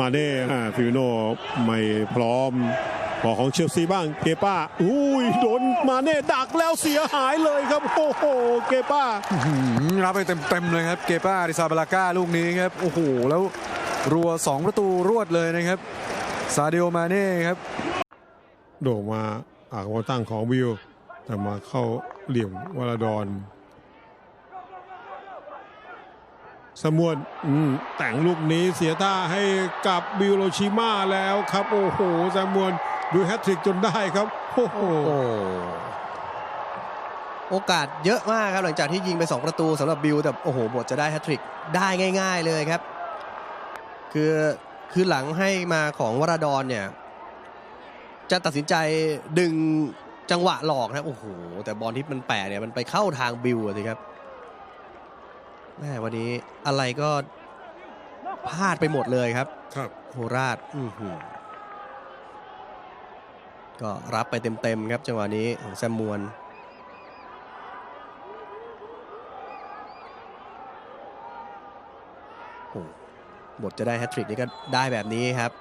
มาเน่อ่าฟิโนไม่พร้อมบอลของเชลซีบ้างเกป้าอุ้ยโดนมาเน่ดักแล้วเสียหายเลยครับโอ้โหเกป้าหืมรับไปเต็มๆเลยครับเกป้าอาริซาบาลาก้าลูกนี้ครับโอ้โหแล้วรัว 2 ประตูรวดเลยนะครับซาเดโอมาเน่ครับ โด่งมาอากบอลตั้งของวิวแต่มาเข้าเหลี่ยมวลาดอน สมวนแต่งลูกนี้เสียท่าให้กับบิวโรชิมาแล้วครับ โอ้โหสมวนดูแฮตทริกจนได้ครับ โอ้โหโอกาสเยอะมากครับหลังจากที่ยิงไป 2 ประตูสำหรับบิลแต่โอ้โหบทจะได้แฮตทริกได้ง่าย ๆเลยครับ คือคือหลังให้มาของวราดอนเนี่ย จะตัดสินใจดึงจังหวะหลอกนะโอ้โหแต่บอลที่มันแปะเนี่ยมันไปเข้าทางบิลสิครับ แม่วันนี้อะไรก็พลาดไปหมดเลยครับ ครับ โคราชอื้อหือก็รับไปเต็มๆครับจังหวะนี้ของแซมมวนโอ้บทจะได้แฮตทริกนี่ก็ได้แบบนี้ครับ